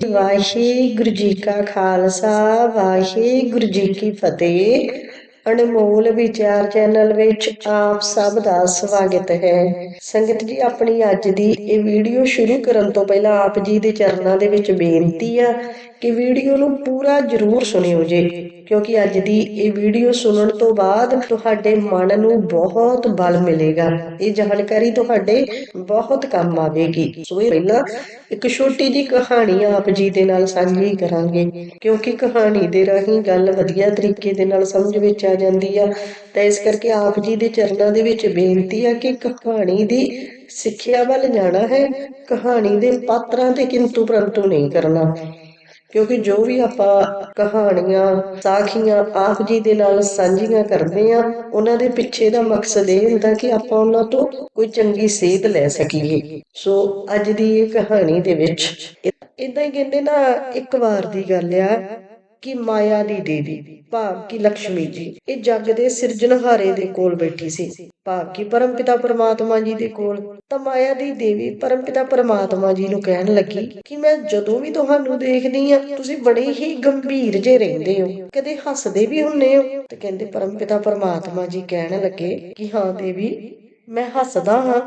ਵਾਹਿਗੁਰੂ ਜੀ ਕਾ ਖਾਲਸਾ, ਵਾਹਿਗੁਰੂ ਜੀ ਕੀ ਫਤਿਹ। ਅਨਮੋਲ ਵਿਚਾਰ ਚੈਨਲ ਵਿੱਚ ਆਪ ਸਭ ਦਾ ਸਵਾਗਤ ਹੈ। ਸੰਗਤ ਜੀ, ਆਪਣੀ ਅੱਜ ਦੀ ਇਹ ਵੀਡੀਓ ਸ਼ੁਰੂ ਕਰਨ ਤੋਂ ਪਹਿਲਾਂ ਆਪ ਜੀ ਦੇ ਚਰਨਾਂ ਦੇ ਵਿੱਚ ਬੇਨਤੀ ਆ ਕਿ ਵੀਡੀਓ ਨੂੰ ਪੂਰਾ ਜ਼ਰੂਰ ਸੁਣਿਓ ਜੇ। ਕਿਉਂਕਿ ਅੱਜ ਦੀ ਇਹ ਵੀਡੀਓ ਸੁਣਨ ਤੋਂ ਬਾਅਦ ਤੁਹਾਡੇ ਮਨ ਨੂੰ ਬਹੁਤ ਬਲ ਮਿਲੇਗਾ। ਇਹ ਜਾਣਕਾਰੀ ਤੁਹਾਡੇ ਬਹੁਤ ਕੰਮ ਆਵੇਗੀ। ਸੋ ਇਹ ਪਹਿਲਾਂ ਇੱਕ ਛੋਟੀ ਜੀ ਕਹਾਣੀ ਆਪ ਜੀ ਦੇ ਨਾਲ ਸਾਂਝੀ ਕਰਾਂਗੇ। ਕਿਉਂਕਿ ਕਹਾਣੀ ਦੇ ਰਾਹੀਂ ਗੱਲ ਵਧੀਆ ਤਰੀਕੇ ਦੇ ਨਾਲ ਸਮਝ ਵਿੱਚ ਆ ਜਾਂਦੀ ਆ। ਤਾਂ ਇਸ ਕਰਕੇ ਆਪ ਜੀ ਦੇ ਚਰਨਾਂ ਦੇ ਵਿੱਚ ਬੇਨਤੀ ਆ ਕਿ ਕਹਾਣੀ ਦੀ ਸਿੱਖਿਆ ਵੱਲ ਜਾਣਾ ਹੈ। ਕਹਾਣੀ ਦੇ ਪਾਤਰਾਂ ਤੇ ਕਿੰਤੂ ਪਰੰਤੂ ਨਹੀਂ ਕਰਨਾ। ਕਿਉਂਕਿ ਜੋ ਵੀ ਆਪਾਂ ਕਹਾਣੀਆਂ, ਸਾਖੀਆਂ ਆਪ ਜੀ ਦੇ ਨਾਲ ਸਾਂਝੀਆਂ ਕਰਦੇ ਆ ਉਹਨਾਂ ਦੇ ਪਿੱਛੇ ਦਾ ਮਕਸਦ ਇਹ ਹੁੰਦਾ ਕਿ ਆਪਾਂ ਉਹਨਾਂ ਤੋਂ ਕੋਈ ਚੰਗੀ ਸੇਧ ਲੈ ਸਕੀਏ। ਸੋ ਅੱਜ ਦੀ ਇਹ ਕਹਾਣੀ ਦੇ ਵਿੱਚ ਇਦਾਂ ਹੀ ਕਹਿੰਦੇ ਨਾ, ਇੱਕ ਵਾਰ ਦੀ ਗੱਲ ਆ। ਕਿ ਮਾਇਆ ਦੀ ਦੇਵੀ, ਭਾਵ ਕਿ ਲక్ష్ਮੀ ਜੀ। ਇਹ ਜੱਗ ਦੇ ਸਿਰਜਣਹਾਰੇ ਦੇ ਕੋਲ ਬੈਠੀ ਸੀ। ਭਾਵ ਕਿ ਪਰਮਪਿਤਾ ਪਰਮਾਤਮਾ ਜੀ ਦੇ ਕੋਲ। ਤਾਂ ਮਾਇਆ ਦੀ ਦੇਵੀ ਪਰਮਪਿਤਾ ਪਰਮਾਤਮਾ ਜੀ ਨੂੰ ਕਹਿਣ ਲੱਗੀ ਕਿ ਮੈਂ ਜਦੋਂ ਵੀ ਤੁਹਾਨੂੰ ਦੇਖਦੀ ਆ ਤੁਸੀਂ ਬੜੇ ਹੀ ਗੰਭੀਰ ਜੇ ਰਹਿੰਦੇ ਹੋ। ਕਦੇ ਹੱਸਦੇ ਵੀ ਹੁੰਨੇ ਹੋ। ਤੇ ਕਹਿੰਦੇ ਪਰਮਪਿਤਾ ਪਰਮਾਤਮਾ ਜੀ ਕਹਿਣ ਲੱਗੇ ਕਿ ਹਾਂ ਦੇਵੀ, ਮੈਂ ਹੱਸਦਾ ਹਾਂ।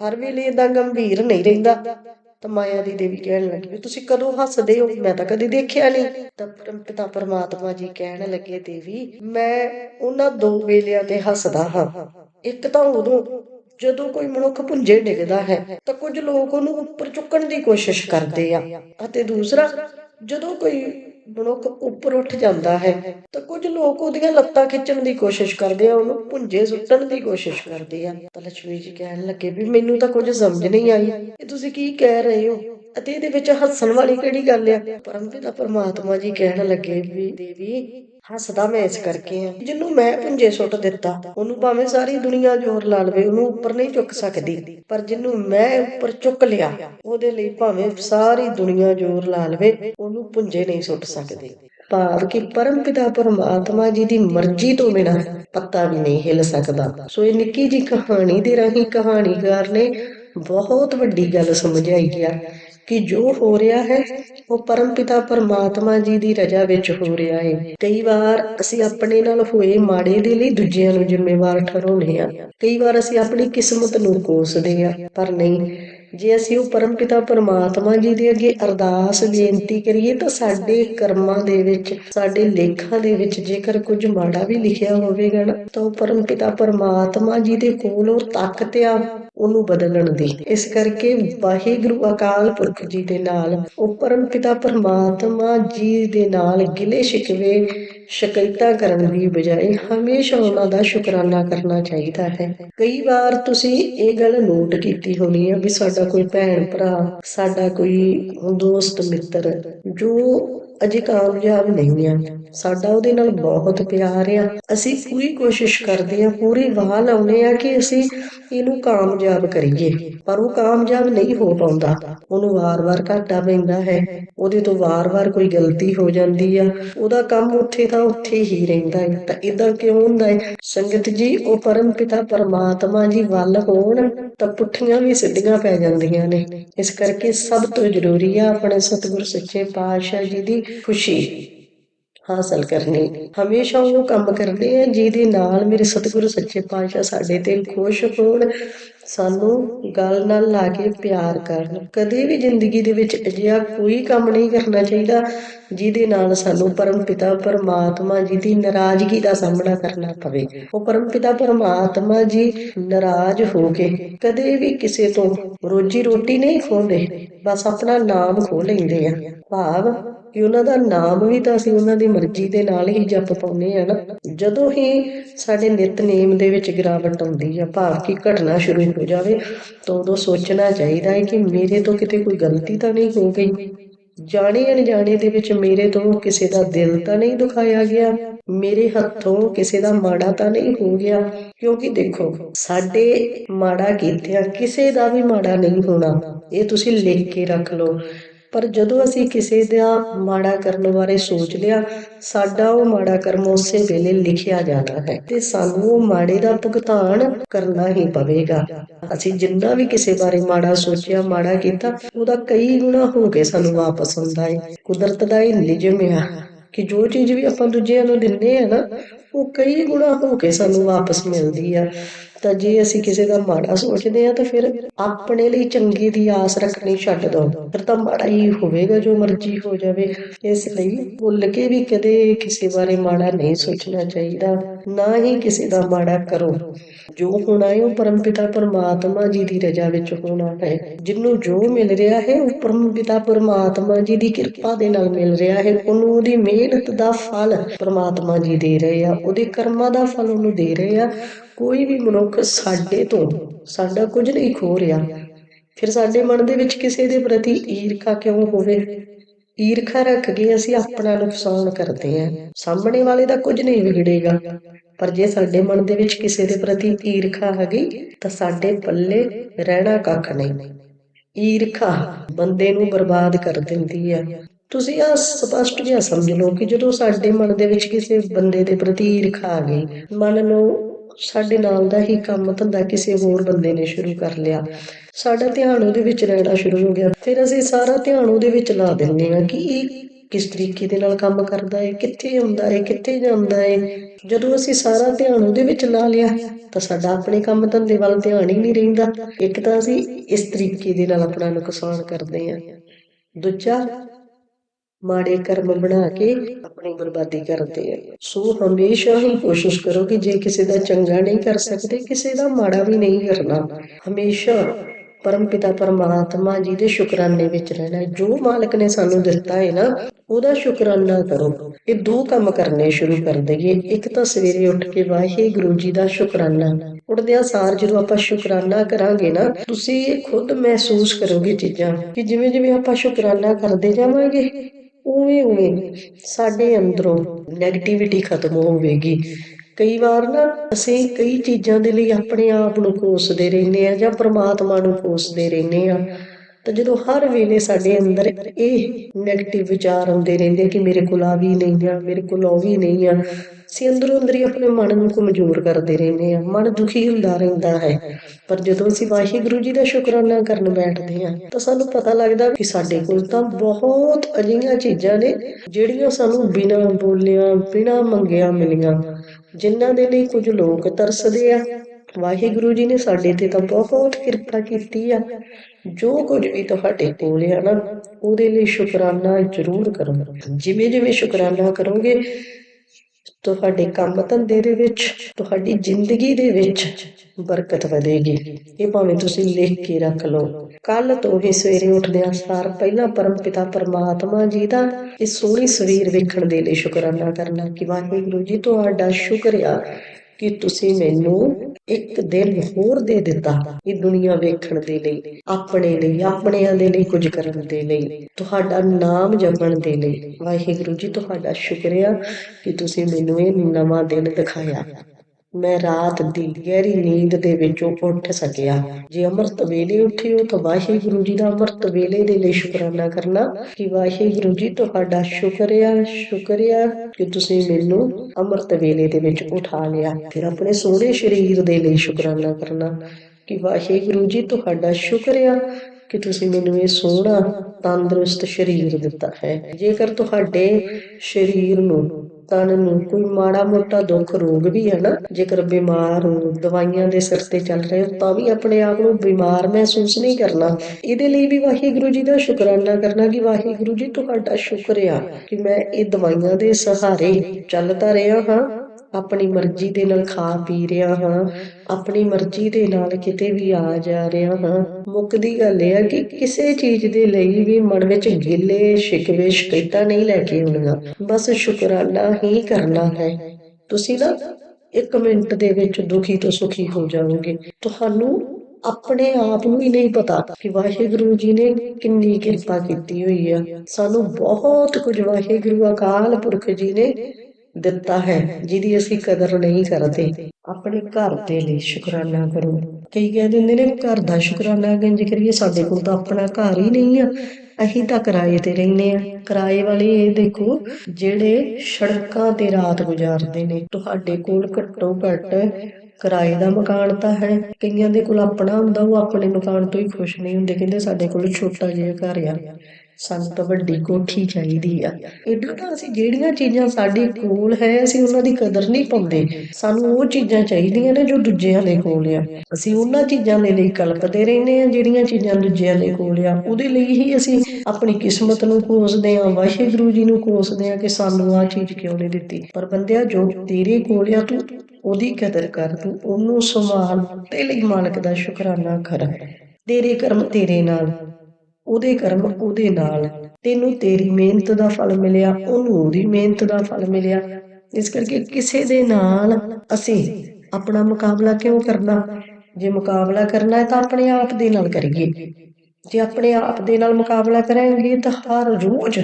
ਹਰ ਵੇਲੇ ਇਦਾਂ ਗੰਭੀਰ ਨਹੀਂ ਰਹਿੰਦਾ। ਤਾਂ ਮਾਇਆ ਦੀ ਦੇਵੀ ਕਹਿਣ ਲੱਗੀ ਤੁਸੀਂ ਕਦੋਂ ਹੱਸਦੇ ਹੋ? ਮੈਂ ਤਾਂ ਕਦੇ ਦੇਖਿਆ ਨਹੀਂ। ਤਾਂ ਪਰਮਪਿਤਾ ਪਰਮਾਤਮਾ ਜੀ ਕਹਿਣ ਲੱਗੇ, ਦੇਵੀ, ਮੈਂ ਉਹਨਾਂ ਦੋ ਵੇਲਿਆਂ ਤੇ ਹੱਸਦਾ ਹਾਂ। ਇੱਕ ਤਾਂ ਉਦੋਂ, ਜਦੋਂ ਕੋਈ ਮਨੁੱਖ ਭੁੰਜੇ ਡਿੱਗਦਾ ਹੈ, ਤਾਂ ਕੁਝ ਲੋਕ ਉਹਨੂੰ ਉੱਪਰ ਚੁੱਕਣ ਦੀ ਕੋਸ਼ਿਸ਼ ਕਰਦੇ ਆ। ਅਤੇ ਦੂਸਰਾ, ਜਦੋਂ ਕੋਈ ਮਨੁੱਖ ਉੱਪਰ ਉੱਠ ਜਾਂਦਾ ਹੈ। ਤਾਂ ਕੁਝ ਲੋਕ ਉਹਦੀਆਂ ਲੱਤਾਂ ਖਿੱਚਣ ਦੀ ਕੋਸ਼ਿਸ਼ ਕਰਦੇ ਆ, ਉਹਨੂੰ ਪੁੰਜੇ ਸੁੱਟਣ ਦੀ ਕੋਸ਼ਿਸ਼ ਕਰਦੇ ਆ। ਤਾਂ ਲక్ష్ਮੀ ਜੀ ਕਹਿਣ ਲੱਗੇ ਵੀ ਮੈਨੂੰ ਤਾਂ ਕੁਝ ਸਮਝ ਨਹੀਂ ਆਈ ਇਹ ਤੁਸੀਂ ਕੀ ਕਹਿ ਰਹੇ ਹੋ ਅਤੇ ਇਹਦੇ ਵਿੱਚ ਹੱਸਣ ਵਾਲੀ ਕਿਹੜੀ ਗੱਲ ਆ? ਪਰਮਪਿਤਾ ਪਰਮਾਤਮਾ ਜੀ ਕਹਿਣ ਲੱਗੇ ਵੀ ਦੇਵੀ ਹੱਸਦਾ ਮੈਂ ਇਸ ਕਰਕੇ ਆ ਜਿਹਨੂੰ ਮੈਂ ਪੁੰਜੇ ਸੁੱਟ ਦਿੱਤਾ, ਉਹਨੂੰ ਭਾਵੇਂ ਸਾਰੀ ਦੁਨੀਆ ਜ਼ੋਰ ਲਾ ਲਵੇ, ਉਹਨੂੰ ਉੱਪਰ ਨਹੀਂ ਚੁੱਕ ਸਕਦੀ। ਪਰ ਜਿਹਨੂੰ ਮੈਂ ਉੱਪਰ ਚੁੱਕ ਲਿਆ, ਉਹਦੇ ਲਈ ਭਾਵੇਂ ਸਾਰੀ ਦੁਨੀਆ ਜ਼ੋਰ ਲਾ ਲਵੇ, ਉਹਨੂੰ ਪੁੰਜੇ ਨਹੀਂ ਸੁੱਟ ਸਕਦੀ। ਭਾਵ ਕਿ ਪਰਮ ਪਿਤਾ ਪਰਮਾਤਮਾ ਜੀ ਦੀ ਮਰਜ਼ੀ ਤੋਂ ਬਿਨਾਂ ਪੱਤਾ ਵੀ ਨਹੀਂ ਹਿੱਲ ਸਕਦਾ। ਸੋ ਇਹ ਨਿੱਕੀ ਜੀ ਕਹਾਣੀ ਦੇ ਰਾਹੀਂ ਕਹਾਣੀਕਾਰ ਨੇ ਬਹੁਤ ਵੱਡੀ ਗੱਲ ਸਮਝਾਈ ਆ। ਕਿ ਜੋ ਹੋ ਰਿਹਾ ਹੈ, ਉਹ ਪਰਮਪਿਤਾ ਪਰਮਾਤਮਾ ਜੀ ਦੀ ਰਜ਼ਾ ਵਿੱਚ ਹੋ ਰਿਹਾ ਹੈ। ਕਈ ਵਾਰ ਅਸੀਂ ਆਪਣੇ ਨਾਲ ਹੋਏ ਮਾੜੇ ਦੇ ਲਈ ਦੂਜਿਆਂ ਨੂੰ ਜ਼ਿੰਮੇਵਾਰ ਠਹਿਰਾਉਂਦੇ ਆ ਕਈ ਵਾਰ ਅਸੀਂ ਆਪਣੀ ਕਿਸਮਤ ਨੂੰ ਕੋਸਦੇ ਆ ਪਰ ਨਹੀਂ, ਜੇ ਅਸੀਂ ਉਹ ਪਰਮਪਿਤਾ ਪਰਮਾਤਮਾ ਜੀ ਦੇ ਅੱਗੇ ਅਰਦਾਸ ਬੇਨਤੀ ਕਰੀਏ, ਤਾਂ ਸਾਡੇ ਕਰਮਾਂ ਦੇ ਵਿੱਚ, ਸਾਡੇ ਲੇਖਾਂ ਦੇ ਵਿੱਚ ਜੇਕਰ ਕੁਝ ਮਾੜਾ ਵੀ ਲਿਖਿਆ ਹੋਵੇਗਾ ਨਾ, ਤਾਂ ਉਹ ਪਰਮਪਿਤਾ ਪਰਮਾਤਮਾ ਜੀ ਦੇ ਕੋਲ ਉਹ ਤਾਕਤ ਆ ਉਹਨੂੰ ਬਦਲਣ ਦੀ। ਇਸ ਕਰਕੇ ਵਾਹਿਗੁਰੂ ਅਕਾਲ ਪੁਰਖ ਜੀ ਦੇ ਨਾਲ ਉਹ ਪਰਮਪਿਤਾ ਪਰਮਾਤਮਾ ਜੀ ਦੇ ਨਾਲ ਗਿਲੇ ਸ਼ਿਕਵੇ ਸ਼ਿਕਾਇਤਾਂ ਕਰਨ ਦੀ ਬਜਾਏ ਹਮੇਸ਼ਾ ਉਹਨਾਂ ਦਾ ਸ਼ੁਕਰਾਨਾ ਕਰਨਾ ਚਾਹੀਦਾ ਹੈ। ਕਈ ਵਾਰ ਤੁਸੀਂ ਇਹ ਗੱਲ ਨੋਟ ਕੀਤੀ ਹੋਣੀ ਹੈ ਵੀ ਸਾਡਾ ਕੋਈ ਭੈਣ ਭਰਾ, ਸਾਡਾ ਕੋਈ ਦੋਸਤ ਮਿੱਤਰ, ਜੋ ਅਜੇ ਕਾਮਯਾਬ ਨਹੀਂ ਆ। ਸਾਡਾ ਉਹਦੇ ਨਾਲ ਬਹੁਤ ਪਿਆਰ ਆ। ਅਸੀਂ ਪੂਰੀ ਕੋਸ਼ਿਸ਼ ਕਰਦੇ ਆ, ਪੂਰੀ ਵਾਹ ਲਾਉਨੇ ਆ ਕਿ ਅਸੀਂ ਇਹਨੂੰ ਕਾਮਯਾਬ ਕਰੀਏ। ਪਰ ਉਹ ਕਾਮਯਾਬ ਨਹੀਂ ਹੋ ਪਾਉਂਦਾ। ਉਹਨੂੰ ਵਾਰ-ਵਾਰ ਘਾਟਾ ਪੈਂਦਾ ਹੈ। ਉਹਦੇ ਤੋਂ ਵਾਰ-ਵਾਰ ਕੋਈ ਗਲਤੀ ਹੋ ਜਾਂਦੀ ਆ। ਉਹਦਾ ਕੰਮ ਉੱਥੇ ਤਾਂ ਉੱਥੇ ਹੀ ਰਹਿੰਦਾ ਹੈ। ਤਾਂ ਇਦਾਂ ਕਿਉਂ ਹੁੰਦਾ ਹੈ? ਸੰਗਤ ਜੀ, ਉਹ ਪਰਮ ਪਿਤਾ ਪਰਮਾਤਮਾ ਜੀ ਵੱਲ ਹੋਣ, ਤਾਂ ਪੁੱਠੀਆਂ ਵੀ ਸਿੱਧੀਆਂ ਪੈ ਜਾਂਦੀਆਂ ਨੇ। ਇਸ ਕਰਕੇ ਸਭ ਤੋਂ ਜ਼ਰੂਰੀ ਆ ਆਪਣੇ ਸਤਿਗੁਰ ਸੱਚੇ ਪਾਤਸ਼ਾਹ ਜੀ ਦੀ ਖੁਸ਼ੀ ਹਾਸਲ ਕਰਨੀ। ਹਮੇਸ਼ਾ ਉਹ ਕੰਮ ਕਰਦੇ ਆ ਜਿਹਦੇ ਨਾਲ ਮੇਰੇ ਸਤਿਗੁਰੂ ਸੱਚੇ ਪਾਤਸ਼ਾਹ ਸਾਡੇ ਤੇ ਖੁਸ਼ ਹੋਣ। ਸਾਨੂੰ ਗੱਲ ਨਾਲ ਲਾ ਕੇ ਪਿਆਰ ਕਰਨ। ਕਦੇ ਵੀ ਜ਼ਿੰਦਗੀ ਦੇ ਵਿੱਚ ਅਜਿਹਾ ਕੋਈ ਕੰਮ ਨਹੀਂ ਕਰਨਾ ਚਾਹੀਦਾ, ਜਿਹਦੇ ਨਾਲ ਸਾਨੂੰ ਪਰਮ ਪਿਤਾ ਪਰਮਾਤਮਾ ਜੀ ਦੀ ਨਾਰਾਜ਼ਗੀ ਦਾ ਸਾਹਮਣਾ ਕਰਨਾ ਪਵੇ। ਉਹ ਪਰਮ ਪਿਤਾ ਪਰਮਾਤਮਾ ਜੀ ਨਾਰਾਜ਼ ਹੋ ਕੇ ਕਦੇ ਵੀ ਕਿਸੇ ਤੋਂ ਰੋਜੀ ਰੋਟੀ ਨਹੀਂ ਖੋਹਦੇ ਬਸ ਆਪਣਾ ਨਾਮ ਖੋ ਲੈਂਦੇ ਆ। ਭਾਵ ਕਿ ਉਹਨਾਂ ਦਾ ਨਾਮ ਵੀ ਤਾਂ ਅਸੀਂ ਉਹਨਾਂ ਦੀ ਮਰਜ਼ੀ ਦੇ ਨਾਲ ਹੀ ਜਪ ਪਾਉਂਦੇ ਆ ਨਾ। ਜਦੋਂ ਹੀ ਸਾਡੇ ਨਿਤਨੇਮ ਦੇ ਵਿੱਚ ਗਿਰਾਵਟ ਆਉਂਦੀ ਆ, ਭਾਵ ਕਿ ਘਟਨਾ ਸ਼ੁਰੂ ਹੋ ਜਾਵੇ, ਤਾਂ ਉਦੋਂ ਸੋਚਣਾ ਚਾਹੀਦਾ ਹੈ ਕਿ ਮੇਰੇ ਤੋਂ ਕਿਤੇ ਕੋਈ ਗਲਤੀ ਤਾਂ ਨਹੀਂ ਹੋ ਗਈ। ਜਾਣੇ ਅਣਜਾਣੇ ਦੇ ਵਿੱਚ ਮੇਰੇ ਤੋਂ ਕਿਸੇ ਦਾ ਦਿਲ ਤਾਂ ਨਹੀਂ ਦੁਖਾਇਆ ਗਿਆ। ਮੇਰੇ ਹੱਥੋਂ ਕਿਸੇ ਦਾ ਮਾੜਾ ਤਾਂ ਨਹੀਂ ਹੋ ਗਿਆ। ਕਿਉਂਕਿ ਦੇਖੋ, ਸਾਡੇ ਮਾੜਾ ਕੀਤਿਆਂ ਕਿਸੇ ਦਾ ਵੀ ਮਾੜਾ ਨਹੀਂ ਹੋਣਾ। ਇਹ ਤੁਸੀਂ ਲਿਖ ਕੇ ਰੱਖ ਲਓ। ਪਰ ਜਦੋਂ ਅਸੀਂ ਕਿਸੇ ਦਾ ਮਾੜਾ ਕਰਨ ਬਾਰੇ ਸੋਚ ਲਿਆ ਸਾਡਾ ਉਹ ਮਾੜਾ ਕਰਮ ਉਸੇ ਵੇਲੇ ਲਿਖਿਆ ਜਾਣਾ ਹੈ ਤੇ ਸਾਨੂੰ ਉਹ ਮਾੜੇ ਦਾ ਭੁਗਤਾਨ ਕਰਨਾ ਹੀ ਪਵੇਗਾ। ਅਸੀਂ ਜਿੰਨਾ ਵੀ ਕਿਸੇ ਬਾਰੇ ਮਾੜਾ ਸੋਚਿਆ, ਮਾੜਾ ਕੀਤਾ, ਉਹਦਾ ਕਈ ਗੁਣਾ ਹੋ ਕੇ ਸਾਨੂੰ ਵਾਪਸ ਆਉਂਦਾ ਹੈ। ਕੁਦਰਤ ਦਾ ਇਹ ਨਿਯਮ ਆ ਕਿ ਜੋ ਚੀਜ਼ ਵੀ ਆਪਾਂ ਦੂਜਿਆਂ ਨੂੰ ਦਿੰਦੇ ਆ ਨਾ, ਉਹ ਕਈ ਗੁਣਾ ਹੋ ਕੇ ਸਾਨੂੰ ਵਾਪਸ ਮਿਲਦੀ ਆ। ਤਾਂ ਜੇ ਅਸੀਂ ਕਿਸੇ ਦਾ ਮਾੜਾ ਸੋਚਦੇ ਆ ਤਾਂ ਫਿਰ ਆਪਣੇ ਲਈ ਚੰਗੇ ਦੀ ਆਸ ਰੱਖਣੀ ਛੱਡ ਦੋ। ਫਿਰ ਤਾਂ ਮਾੜਾ ਹੀ ਹੋਵੇਗਾ ਜੋ ਮਰਜ਼ੀ ਹੋ ਜਾਵੇ। ਇਸ ਲਈ ਭੁੱਲ ਕੇ ਵੀ ਕਦੇ ਕਿਸੇ ਬਾਰੇ ਮਾੜਾ ਨਹੀਂ ਸੋਚਣਾ ਚਾਹੀਦਾ। ਨਾ ਹੀ ਕਿਸੇ ਦਾ ਮਾੜਾ ਕਰੋ। ਜੋ ਹੋਣਾ ਹੈ ਉਹ ਪਰਮਪਿਤਾ ਪਰਮਾਤਮਾ ਜੀ ਦੀ ਰਜ਼ਾ ਵਿੱਚ ਹੋਣਾ ਹੈ। ਜਿਹਨੂੰ ਜੋ ਮਿਲ ਰਿਹਾ ਹੈ ਉਹ ਪਰਮਪਿਤਾ ਪਰਮਾਤਮਾ ਜੀ ਦੀ ਕਿਰਪਾ ਦੇ ਨਾਲ ਮਿਲ ਰਿਹਾ ਹੈ। ਉਹਨੂੰ ਉਹਦੀ ਮਿਹਨਤ ਦਾ ਫਲ ਪਰਮਾਤਮਾ ਜੀ ਦੇ ਰਹੇ ਆ। ਉਹਦੇ ਕਰਮਾਂ ਦਾ ਫਲ ਉਹਨੂੰ ਦੇ ਰਹੇ ਆ। ਕੋਈ ਵੀ ਮਨੁੱਖ ਸਾਡੇ ਤੋਂ, ਸਾਡਾ ਕੁਝ ਨਹੀਂ ਖੋ ਰਿਹਾ। ਫਿਰ ਸਾਡੇ ਮਨ ਦੇ ਵਿੱਚ ਕਿਸੇ ਦੇ ਪ੍ਰਤੀ ਈਰਖਾ ਕਿਉਂ ਹੋਵੇ? ਈਰਖਾ ਰੱਖ ਕੇ ਅਸੀਂ ਆਪਣਾ ਨੁਕਸਾਨ ਕਰਦੇ ਹਾਂ। ਸਾਹਮਣੇ ਵਾਲੇ ਦਾ ਕੁਝ ਨਹੀਂ ਵਿਗੜੇਗਾ। ਪਰ ਜੇ ਸਾਡੇ ਮਨ ਦੇ ਵਿੱਚ ਕਿਸੇ ਦੇ ਪ੍ਰਤੀ ਈਰਖਾ ਹੈਗੀ, ਤਾਂ ਸਾਡੇ ਪੱਲੇ ਰਹਿਣਾ ਕੱਖ ਨਹੀਂ। ਈਰਖਾ ਬੰਦੇ ਨੂੰ ਬਰਬਾਦ ਕਰ ਦਿੰਦੀ ਹੈ। ਤੁਸੀਂ ਆ ਸਪਸ਼ਟ ਜਿਹਾ ਸਮਝ ਲਓ ਕਿ ਜਦੋਂ ਸਾਡੇ ਮਨ ਦੇ ਵਿੱਚ ਕਿਸੇ ਬੰਦੇ ਦੇ ਪ੍ਰਤੀ ਈਰਖਾ ਆ ਗਈ, ਮਨ ਨੂੰ ਸਾਡੇ ਨਾਲ ਦਾ ਹੀ ਕੰਮ ਧੰਦਾ ਕਿਸੇ ਹੋਰ ਬੰਦੇ ਨੇ ਸ਼ੁਰੂ ਕਰ ਲਿਆ। ਸਾਡਾ ਧਿਆਨ ਉਹਦੇ ਵਿੱਚ ਰਹਿਣਾ ਸ਼ੁਰੂ ਹੋ ਗਿਆ। ਫਿਰ ਅਸੀਂ ਸਾਰਾ ਧਿਆਨ ਉਹਦੇ ਵਿੱਚ ਲਾ ਦਿੰਦੇ ਹਾਂ ਕਿ ਇਹ ਕਿਸ ਤਰੀਕੇ ਦੇ ਨਾਲ ਕੰਮ ਕਰਦਾ ਹੈ, ਕਿੱਥੇ ਹੁੰਦਾ ਹੈ, ਕਿੱਥੇ ਜਾਂਦਾ ਹੈ। ਜਦੋਂ ਅਸੀਂ ਸਾਰਾ ਧਿਆਨ ਉਹਦੇ ਵਿੱਚ ਲਾ ਲਿਆ, ਤਾਂ ਸਾਡਾ ਆਪਣੇ ਕੰਮ ਧੰਦੇ ਵੱਲ ਧਿਆਨ ਹੀ ਨਹੀਂ ਰਹਿੰਦਾ। ਇੱਕ ਤਾਂ ਅਸੀਂ ਇਸ ਤਰੀਕੇ ਦੇ ਨਾਲ ਆਪਣਾ ਨੁਕਸਾਨ ਕਰਦੇ ਹਾਂ। ਦੂਜਾ ਮਾੜੇ ਕਰਮ ਬਣਾ ਕੇ ਆਪਣੀ ਬਰਬਾਦੀ ਕਰਦੇ ਆ। ਸੋ ਹਮੇਸ਼ਾ ਹੀ ਕੋਸ਼ਿਸ਼ ਕਰੋ ਕਿ ਜੇ ਕਿਸੇ ਦਾ ਚੰਗਾ ਨਹੀਂ ਕਰ ਸਕਦੇ, ਕਿਸੇ ਦਾ ਮਾੜਾ ਵੀ ਨਹੀਂ ਕਰਨਾ। ਹਮੇਸ਼ਾ ਪਰਮਪਿਤਾ ਪਰਮਾਤਮਾ ਜੀ ਦੇ ਸ਼ੁਕਰਾਨੇ ਵਿੱਚ ਰਹਿਣਾ। ਜੋ ਮਾਲਕ ਨੇ ਸਾਨੂੰ ਦਿੱਤਾ ਹੈ ਨਾ, ਉਹਦਾ ਸ਼ੁਕਰਾਨਾ ਕਰੋ। ਇਹ ਦੋ ਕੰਮ ਕਰਨੇ ਸ਼ੁਰੂ ਕਰ ਦਈਏ। ਇੱਕ ਤਾਂ ਸਵੇਰੇ ਉੱਠ ਕੇ ਵਾਹਿਗੁਰੂ ਜੀ ਦਾ ਸ਼ੁਕਰਾਨਾ। ਉੱਠਦਿਆਂ ਸਾਰ ਜਦੋਂ ਆਪਾਂ ਸ਼ੁਕਰਾਨਾ ਕਰਾਂਗੇ ਨਾ, ਤੁਸੀਂ ਇਹ ਖੁਦ ਮਹਿਸੂਸ ਕਰੋਗੇ ਚੀਜ਼ਾਂ ਕਿ ਜਿਵੇਂ ਜਿਵੇਂ ਆਪਾਂ ਸ਼ੁਕਰਾਨਾ ਕਰਦੇ ਜਾਵਾਂਗੇ ਉਵੇਂ ਉਵੇਂ ਸਾਡੇ ਅੰਦਰੋਂ 네ਗੇਟਿਵਿਟੀ ਖਤਮ ਹੋਵੇਗੀ। ਕਈ ਵਾਰ ਨਾ ਅਸੀਂ ਕਈ ਚੀਜ਼ਾਂ ਦੇ ਲਈ ਆਪਣੇ ਆਪ ਨੂੰ ਕੋਸਦੇ ਰਹਿੰਦੇ ਆ ਜਾਂ ਪ੍ਰਮਾਤਮਾ ਨੂੰ ਕੋਸਦੇ ਰਹਿੰਦੇ ਆ ਤਾਂ ਜਦੋਂ ਹਰ ਵੇਲੇ ਸਾਡੇ ਅੰਦਰ ਇਹ 네ਗੇਟਿਵ ਵਿਚਾਰ ਆਉਂਦੇ ਰਹਿੰਦੇ ਕਿ ਮੇਰੇ ਕੋਲ ਆ ਵੀ ਨਹੀਂ ਆ, ਮੇਰੇ ਕੋਲ ਉਹ ਵੀ ਨਹੀਂ ਆ, ਅਸੀਂ ਅੰਦਰੋਂ ਅੰਦਰ ਹੀ ਆਪਣੇ ਮਨ ਨੂੰ ਕਮਜ਼ੋਰ ਕਰਦੇ ਰਹਿੰਦੇ ਆ, ਮਨ ਦੁਖੀ ਹੁੰਦਾ ਰਹਿੰਦਾ ਹੈ। ਪਰ ਜਦੋਂ ਅਸੀਂ ਵਾਹਿਗੁਰੂ ਜੀ ਦਾ ਸ਼ੁਕਰਾਨਾ ਕਰਨ ਬੈਠਦੇ ਆ, ਤਾਂ ਸਾਨੂੰ ਪਤਾ ਲੱਗਦਾ ਕਿ ਸਾਡੇ ਕੋਲ ਤਾਂ ਬਹੁਤ ਅਜਿਹੀਆਂ ਚੀਜ਼ਾਂ ਨੇ, ਜਿਹੜੀਆਂ ਸਾਨੂੰ ਬਿਨਾਂ ਬੋਲਿਆਂ, ਬਿਨਾਂ ਮੰਗਿਆ ਮਿਲੀਆਂ, ਜਿਨ੍ਹਾਂ ਦੇ ਲਈ ਕੁਝ ਲੋਕ ਤਰਸਦੇ ਆ। ਵਾਹਿਗੁਰੂ ਜੀ ਨੇ ਸਾਡੇ ਤੇ ਤਾਂ ਬਹੁਤ ਕਿਰਪਾ ਕੀਤੀ ਆ। ਜੋ ਕੁਝ ਵੀ ਤੁਹਾਡੇ ਕੋਲ ਆ ਨਾ, ਉਹਦੇ ਲਈ ਸ਼ੁਕਰਾਨਾ ਜ਼ਰੂਰ ਕਰੋ। ਜਿਵੇਂ ਜਿਵੇਂ ਸ਼ੁਕਰਾਨਾ ਕਰੋਗੇ, ਤੁਹਾਡੇ ਕੰਮ ਧੰਦੇ ਦੇ ਵਿੱਚ, ਤੁਹਾਡੀ ਜ਼ਿੰਦਗੀ ਦੇ ਵਿੱਚ ਬਰਕਤ ਵਧੇਗੀ। ਇਹ ਭਾਵੇਂ ਤੁਸੀਂ ਲਿਖ ਕੇ ਰੱਖ ਲਓ। ਕੱਲ ਤੋਂ ਹੀ ਸਵੇਰੇ ਉੱਠਦਿਆਂ ਸਾਰ ਪਹਿਲਾਂ ਪਰਮ ਪਿਤਾ ਪਰਮਾਤਮਾ ਜੀ ਦਾ ਇਹ ਸੋਹਣੀ ਸਰੀਰ ਵੇਖਣ ਦੇ ਲਈ ਸ਼ੁਕਰਾਨਾ ਕਰਨਾ ਕਿ ਵਾਹਿਗੁਰੂ ਜੀ, ਤੁਹਾਡਾ ਸ਼ੁਕਰੀਆ ਕਿ ਤੁਸੀਂ ਮੈਨੂੰ ਇੱਕ ਦਿਨ ਹੋਰ ਦੇ ਦਿੱਤਾ ਇਹ ਦੁਨੀਆ ਵੇਖਣ ਦੇ ਲਈ, ਆਪਣੇ ਲਈ, ਆਪਣਿਆਂ ਦੇ ਲਈ ਕੁਝ ਕਰਨ ਦੇ ਲਈ, ਤੁਹਾਡਾ ਨਾਮ ਜਪਣ ਦੇ ਲਈ। ਵਾਹਿਗੁਰੂ ਜੀ, ਤੁਹਾਡਾ ਸ਼ੁਕਰੀਆ ਕਿ ਤੁਸੀਂ ਮੈਨੂੰ ਇਹ ਨਵਾਂ ਦਿਨ ਦਿਖਾਇਆ। ਮੈਂ ਰਾਤ ਦੀ ਗਹਿਰੀ ਨੀਂਦ ਦੇ ਵਿੱਚੋਂ ਉੱਠ ਸਕਿਆ। ਜੇ ਅੰਮ੍ਰਿਤ ਵੇਲੇ ਉੱਠਿਓ ਤਾਂ ਵਾਹਿਗੁਰੂ ਜੀ ਦਾ ਅੰਮ੍ਰਿਤ ਵੇਲੇ ਦੇ ਲਈ ਸ਼ੁਕਰਾਨਾ ਕਰਨਾ। ਕਿ ਵਾਹਿਗੁਰੂ ਜੀ, ਤੁਹਾਡਾ ਸ਼ੁਕਰੀਆ ਸ਼ੁਕਰੀਆ ਕਿ ਤੁਸੀਂ ਮੈਨੂੰ ਅੰਮ੍ਰਿਤ ਵੇਲੇ ਦੇ ਵਿੱਚ ਉਠਾ ਲਿਆ। ਫਿਰ ਆਪਣੇ ਸੋਹਣੇ ਸਰੀਰ ਦੇ ਲਈ ਸ਼ੁਕਰਾਨਾ ਕਰਨਾ। ਕਿ ਵਾਹਿਗੁਰੂ ਜੀ, ਤੁਹਾਡਾ ਸ਼ੁਕਰੀਆ ਕਿ ਤੁਸੀਂ ਮੈਨੂੰ ਇਹ ਸੋਹਣਾ, ਤੰਦਰੁਸਤ ਸਰੀਰ ਦਿੱਤਾ ਹੈ। ਜੇਕਰ ਤੁਹਾਡੇ ਸਰੀਰ ਨੂੰ, ਤਨ ਨੂੰ ਕੋਈ ਮਾੜਾ ਮੋਟਾ ਦੁੱਖ, ਰੋਗ ਵੀ ਹੈ ਨਾ, ਜੇਕਰ ਬਿਮਾਰ ਹੋ, ਦਵਾਈਆਂ ਦੇ ਸਿਰ ਤੇ ਚੱਲ ਰਹੇ ਹੋ, ਤਾਂ ਵੀ ਆਪਣੇ ਆਪ ਨੂੰ ਬਿਮਾਰ ਮਹਿਸੂਸ ਨਹੀਂ ਕਰਨਾ। ਇਹਦੇ ਲਈ ਵੀ ਵਾਹਿਗੁਰੂ ਜੀ ਦਾ ਸ਼ੁਕਰਾਨਾ ਕਰਨਾ ਕਿ ਵਾਹਿਗੁਰੂ ਜੀ ਤੁਹਾਡਾ ਸ਼ੁਕਰ ਆ ਕਿ ਮੈਂ ਇਹ ਦਵਾਈਆਂ ਦੇ ਸਹਾਰੇ ਚੱਲਦਾ ਰਿਹਾ ਹਾਂ। ਆਪਣੀ ਮਰਜ਼ੀ ਦੇ ਨਾਲ ਖਾ ਪੀ ਰਿਹਾ ਹਾਂ, ਆਪਣੀ ਮਰਜ਼ੀ ਦੇ ਨਾਲ ਕਿਤੇ ਵੀ ਆ ਜਾ ਰਿਹਾ ਹਾਂ। ਮੁੱਕਦੀ ਗੱਲ ਇਹ ਆ ਕਿ ਕਿਸੇ ਚੀਜ਼ ਦੇ ਲਈ ਵੀ ਮਨ ਵਿੱਚ ਗਿੱਲੇ, ਸ਼ਿਕਵੇ, ਸ਼ਿਕਾਇਤਾਂ ਨਹੀਂ ਲੈ ਕੇ ਆਉਣੀਆਂ। ਬਸ ਸ਼ੁਕਰਾਨਾ ਹੀ ਕਰਨਾ ਹੈ। ਤੁਸੀਂ ਨਾ ਇੱਕ ਮਿੰਟ ਦੇ ਵਿੱਚ ਦੁਖੀ ਤੋਂ ਸੁਖੀ ਹੋ ਜਾਓਗੇ। ਤੁਹਾਨੂੰ ਆਪਣੇ ਆਪ ਨੂੰ ਹੀ ਨਹੀਂ ਪਤਾ ਕਿ ਵਾਹਿਗੁਰੂ ਜੀ ਨੇ ਕਿੰਨੀ ਕਿਰਪਾ ਕੀਤੀ ਹੋਈ ਆ। ਸਾਨੂੰ ਬਹੁਤ ਕੁਝ ਵਾਹਿਗੁਰੂ ਅਕਾਲ ਪੁਰਖ ਜੀ ਨੇ ਦਿੱਤਾ ਹੈ, ਜਿਹਦੀ ਅਸੀਂ ਕਦਰ ਨਹੀਂ ਕਰਦੇ। ਆਪਣੇ ਘਰ ਦੇ ਲਈ ਸ਼ੁਕਰਾਨਾ ਕਰੋ। ਕਈ ਕਹਿੰਦੇ ਹੁੰਦੇ ਨੇ, ਘਰ ਦਾ ਸ਼ੁਕਰਾਨਾ ਕਿੰਜ ਕਰੀਏ, ਸਾਡੇ ਕੋਲ ਤਾਂ ਆਪਣਾ ਘਰ ਹੀ ਨਹੀਂ ਆ। ਅਸੀਂ ਤਾਂ ਕਿਰਾਏ ਤੇ ਰਹਿੰਦੇ ਆ। ਕਿਰਾਏ ਵਾਲੇ ਇਹ ਦੇਖੋ, ਜਿਹੜੇ ਸੜਕਾਂ ਤੇ ਰਾਤ ਗੁਜ਼ਾਰਦੇ ਨੇ, ਤੁਹਾਡੇ ਕੋਲ ਘੱਟੋ ਘੱਟ ਕਿਰਾਏ ਦਾ ਮਕਾਨ ਤਾਂ ਹੈ। ਕਈਆਂ ਦੇ ਕੋਲ ਆਪਣਾ ਹੁੰਦਾ, ਉਹ ਆਪਣੇ ਮਕਾਨ ਤੋਂ ਹੀ ਖੁਸ਼ ਨਹੀਂ ਹੁੰਦੇ। ਕਹਿੰਦੇ ਸਾਡੇ ਕੋਲ ਛੋਟਾ ਜਿਹਾ ਘਰ ਆ। ਸਾਨੂੰ ਤਾਂ ਵੱਡੀ ਕੋਠੀ ਚਾਹੀਦੀ ਆ। ਇਦਾਂ ਤਾਂ ਅਸੀਂ ਜਿਹੜੀਆਂ ਚੀਜ਼ਾਂ ਸਾਡੇ ਕੋਲ ਹੈ, ਅਸੀਂ ਉਹਨਾਂ ਦੀ ਕਦਰ ਨਹੀਂ ਪਾਉਂਦੇ। ਸਾਨੂੰ ਉਹ ਚੀਜ਼ਾਂ ਚਾਹੀਦੀਆਂ ਨੇ ਜੋ ਦੂਜਿਆਂ ਦੇ ਕੋਲ ਆ। ਅਸੀਂ ਉਹਨਾਂ ਚੀਜ਼ਾਂ ਦੇ ਲਈ ਕਲਪਦੇ ਰਹਿੰਦੇ ਆ ਜਿਹੜੀਆਂ ਚੀਜ਼ਾਂ ਦੂਜਿਆਂ ਦੇ ਕੋਲ ਆ। ਉਹਦੇ ਲਈ ਹੀ ਅਸੀਂ ਆਪਣੀ ਕਿਸਮਤ ਨੂੰ ਕੋਸਦੇ ਆ ਵਾਹਿਗੁਰੂ ਜੀ ਨੂੰ ਕੋਸਦੇ ਆ ਕਿ ਸਾਨੂੰ ਆਹ ਚੀਜ਼ ਕਿਉਂ ਨਹੀਂ ਦਿੱਤੀ। ਪਰ ਬੰਦਿਆ, ਜੋ ਤੇਰੇ ਕੋਲ ਆ, ਤੂੰ ਉਹਦੀ ਕਦਰ ਕਰ, ਤੂੰ ਉਹਨੂੰ ਸੰਭਾਲ ਤੇ ਲਈ ਮਾਲਕ ਦਾ ਸ਼ੁਕਰਾਨਾ ਕਰ। ਤੇਰੇ ਕਰਮ ਤੇਰੇ ਨਾਲ। ਉਹਦੇ ਕਰਮ ਉਹਦੇ ਨਾਲ। ਤੈਨੂੰ ਤੇਰੀ ਮਿਹਨਤ ਦਾ ਫਲ ਮਿਲਿਆ, ਉਹਨੂੰ ਉਹਦੀ ਮਿਹਨਤ ਦਾ ਫਲ ਮਿਲਿਆ। ਇਸ ਕਰਕੇ ਕਿਸੇ ਦੇ ਨਾਲ ਅਸੀਂ ਆਪਣਾ ਮੁਕਾਬਲਾ ਕਿਉਂ ਕਰਨਾ? ਜੇ ਮੁਕਾਬਲਾ ਕਰਨਾ ਹੈ ਤਾਂ ਆਪਣੇ ਆਪ ਦੇ ਨਾਲ ਕਰੀਏ। ਜੇ ਆਪਣੇ ਆਪ ਦੇ ਨਾਲ ਮੁਕਾਬਲਾ ਕਰਾਂਗੇ ਤਾਂ ਹਰ ਰੋਜ਼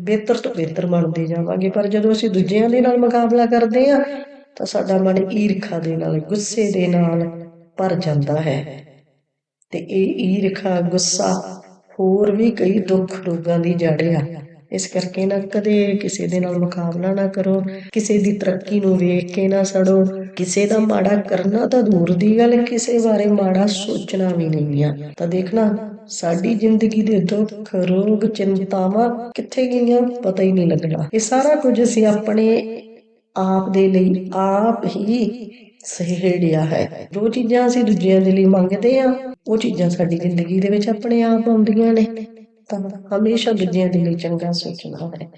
ਬਿਹਤਰ ਤੋਂ ਬਿਹਤਰ ਬਣਦੇ ਜਾਵਾਂਗੇ। ਪਰ ਜਦੋਂ ਅਸੀਂ ਦੂਜਿਆਂ ਦੇ ਨਾਲ ਮੁਕਾਬਲਾ ਕਰਦੇ ਹਾਂ, ਤਾਂ ਸਾਡਾ ਮਨ ਈਰਖਾ ਦੇ ਨਾਲ, ਗੁੱਸੇ ਦੇ ਨਾਲ ਭਰ ਜਾਂਦਾ ਹੈ। ਤੇ ਇਹ ਈਰਖਾ, ਗੁੱਸਾ ਹੋਰ ਵੀ ਕਈ ਦੁੱਖ ਰੋਗਾਂ ਦੀ ਜੜ ਆ। ਇਸ ਕਰਕੇ ਨਾ ਕਦੇ ਕਿਸੇ ਦੇ ਨਾਲ ਮੁਕਾਬਲਾ ਨਾ ਕਰੋ, ਕਿਸੇ ਦੀ ਤਰੱਕੀ ਨੂੰ ਵੇਖ ਕੇ ਨਾ ਸੜੋ। ਕਿਸੇ ਦਾ ਮਾੜਾ ਕਰਨਾ ਤਾਂ ਦੂਰ ਦੀ ਗੱਲ, ਕਿਸੇ ਬਾਰੇ ਮਾੜਾ ਸੋਚਣਾ ਵੀ ਨਹੀਂ ਆ। ਤਾਂ ਦੇਖਣਾ, ਸਾਡੀ ਜ਼ਿੰਦਗੀ ਦੇ ਦੁੱਖ, ਰੋਗ, ਚਿੰਤਾਵਾਂ ਕਿੱਥੇ ਗਈਆਂ ਪਤਾ ਹੀ ਨਹੀਂ ਲੱਗਣਾ। ਇਹ ਸਾਰਾ ਕੁਝ ਅਸੀਂ ਆਪਣੇ ਆਪ ਦੇ ਲਈ ਆਪ ਹੀ ਸਹਿੜਿਆ ਹੈ। ਜੋ ਚੀਜ਼ਾਂ ਅਸੀਂ ਦੂਜਿਆਂ ਦੇ ਲਈ ਮੰਗਦੇ ਆ ਉਹ ਚੀਜ਼ਾਂ ਸਾਡੀ ਜ਼ਿੰਦਗੀ ਦੇ ਵਿੱਚ ਆਪਣੇ ਆਪ ਆਉਂਦੀਆਂ ਨੇ। ਤਾਂ ਹਮੇਸ਼ਾ ਦੂਜਿਆਂ ਦੇ ਲਈ ਚੰਗਾ ਸੋਚਣਾ ਹੈ।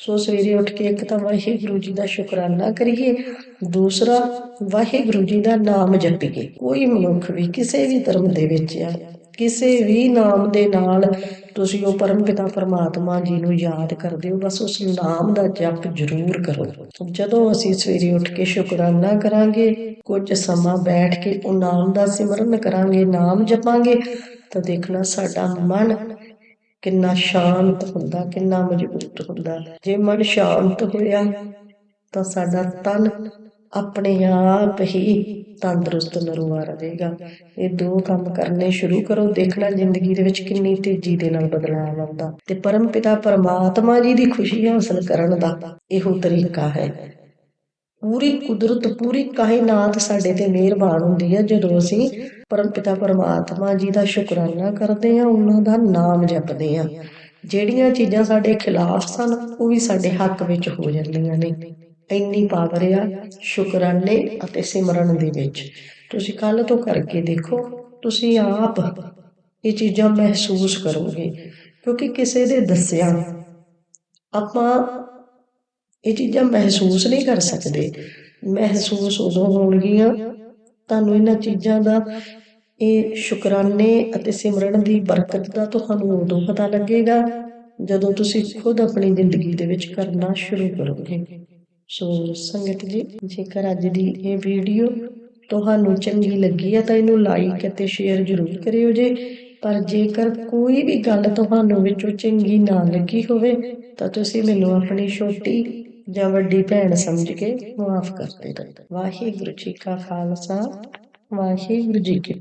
ਸੋ ਸਵੇਰੇ ਉੱਠ ਕੇ ਇੱਕ ਤਾਂ ਵਾਹਿਗੁਰੂ ਜੀ ਦਾ ਸ਼ੁਕਰਾਨਾ ਕਰੀਏ। ਦੂਸਰਾ, ਵਾਹਿਗੁਰੂ ਜੀ ਦਾ ਨਾਮ ਜਪੀਏ। ਕੋਈ ਮਨੁੱਖ ਵੀ ਕਿਸੇ ਵੀ ਧਰਮ ਦੇ ਵਿੱਚ ਆ, ਕਿਸੇ ਵੀ ਨਾਮ ਦੇ ਨਾਲ ਤੁਸੀਂ ਉਹ ਪਰਮ ਪਰਮਪਿਤਾ ਪਰਮਾਤਮਾ ਜੀ ਨੂੰ ਯਾਦ ਕਰਦੇ ਹੋ, ਬਸ ਉਸ ਨਾਮ ਦਾ ਜਪ ਜ਼ਰੂਰ ਕਰੋ। ਜਦੋਂ ਅਸੀਂ ਸਵੇਰੇ ਉੱਠ ਕੇ ਸ਼ੁਕਰਾਨਾ ਕਰਾਂਗੇ, ਕੁਝ ਸਮਾਂ ਬੈਠ ਕੇ ਉਹ ਨਾਮ ਦਾ ਸਿਮਰਨ ਕਰਾਂਗੇ, ਨਾਮ ਜਪਾਂਗੇ, ਤਾਂ ਦੇਖਣਾ ਸਾਡਾ ਮਨ ਕਿੰਨਾ ਸ਼ਾਂਤ ਹੁੰਦਾ, ਕਿੰਨਾ ਮਜ਼ਬੂਤ ਹੁੰਦਾ। ਜੇ ਮਨ ਸ਼ਾਂਤ ਹੋਇਆ, ਤਾਂ ਸਾਡਾ ਤਨ ਆਪਣੇ ਆਪ ਹੀ ਤੰਦਰੁਸਤ ਨਰੂਆ ਰਹੇਗਾ। ਇਹ ਦੋ ਕੰਮ ਕਰਨੇ ਸ਼ੁਰੂ ਕਰੋ, ਦੇਖਣਾ ਜ਼ਿੰਦਗੀ ਦੇ ਵਿੱਚ ਕਿੰਨੀ ਤੇਜ਼ੀ ਦੇ ਨਾਲ ਬਦਲਾਅ ਆਉਂਦਾ। ਤੇ ਪਰਮ ਪਿਤਾ ਪਰਮਾਤਮਾ ਜੀ ਦੀ ਖੁਸ਼ੀ ਹਾਸਲ ਕਰਨ ਦਾ ਇਹੋ ਤਰੀਕਾ ਹੈ। ਪੂਰੀ ਕੁਦਰਤ, ਪੂਰੀ ਕਾਇਨਾਤ ਸਾਡੇ ਤੇ ਮਿਹਰਬਾਨ ਹੁੰਦੀ ਹੈ ਜਦੋਂ ਅਸੀਂ ਪਰਮ ਪਿਤਾ ਪਰਮਾਤਮਾ ਜੀ ਦਾ ਸ਼ੁਕਰਾਨਾ ਕਰਦੇ ਹਾਂ, ਉਹਨਾਂ ਦਾ ਨਾਮ ਜਪਦੇ ਹਾਂ। ਜਿਹੜੀਆਂ ਚੀਜ਼ਾਂ ਸਾਡੇ ਖਿਲਾਫ ਸਨ, ਉਹ ਵੀ ਸਾਡੇ ਹੱਕ ਵਿੱਚ ਹੋ ਜਾਂਦੀਆਂ ਨੇ। ਇੰਨੀ ਪਾਵਰ ਆ ਸ਼ੁਕਰਾਨੇ ਅਤੇ ਸਿਮਰਨ ਦੇ ਵਿੱਚ। ਤੁਸੀਂ ਕੱਲ ਤੋਂ ਕਰਕੇ ਦੇਖੋ, ਤੁਸੀਂ ਆਪ ਇਹ ਚੀਜ਼ਾਂ ਮਹਿਸੂਸ ਕਰੋਗੇ, ਕਿਉਂਕਿ ਕਿਸੇ ਦੇ ਦੱਸਿਆ ਆਪਾਂ ਇਹ ਚੀਜ਼ਾਂ ਮਹਿਸੂਸ ਨਹੀਂ ਕਰ ਸਕਦੇ। ਮਹਿਸੂਸ ਉਦੋਂ ਹੋਣਗੀਆਂ, ਤੁਹਾਨੂੰ ਇਹਨਾਂ ਚੀਜ਼ਾਂ ਦਾ, ਇਹ ਸ਼ੁਕਰਾਨੇ ਅਤੇ ਸਿਮਰਨ ਦੀ ਬਰਕਤ ਦਾ ਤੁਹਾਨੂੰ ਉਦੋਂ ਪਤਾ ਲੱਗੇਗਾ, ਜਦੋਂ ਤੁਸੀਂ ਖੁਦ ਆਪਣੀ ਜ਼ਿੰਦਗੀ ਦੇ ਵਿੱਚ ਕਰਨਾ ਸ਼ੁਰੂ ਕਰੋਗੇ। ਸੋ ਸੰਗਤ ਜੀ, ਜੇਕਰ ਅੱਜ ਦੀ ਇਹ ਵੀਡੀਓ ਤੁਹਾਨੂੰ ਚੰਗੀ ਲੱਗੀ ਹੈ ਤਾਂ ਇਹਨੂੰ ਲਾਈਕ ਅਤੇ ਸ਼ੇਅਰ ਜ਼ਰੂਰ ਕਰਿਓ ਜੇ। ਪਰ ਜੇਕਰ ਕੋਈ ਵੀ ਗੱਲ ਤੁਹਾਨੂੰ ਵਿੱਚੋਂ ਚੰਗੀ ਨਾ ਲੱਗੀ ਹੋਵੇ, ਤਾਂ ਤੁਸੀਂ ਮੈਨੂੰ ਆਪਣੀ ਛੋਟੀ ਜਾਂ ਵੱਡੀ ਭੈਣ ਸਮਝ ਕੇ ਮਾਫ ਕਰ ਦੇਣਾ। ਵਾਹਿਗੁਰੂ ਜੀ ਕਾ ਖਾਲਸਾ, ਵਾਹਿਗੁਰੂ ਜੀ ਕੀ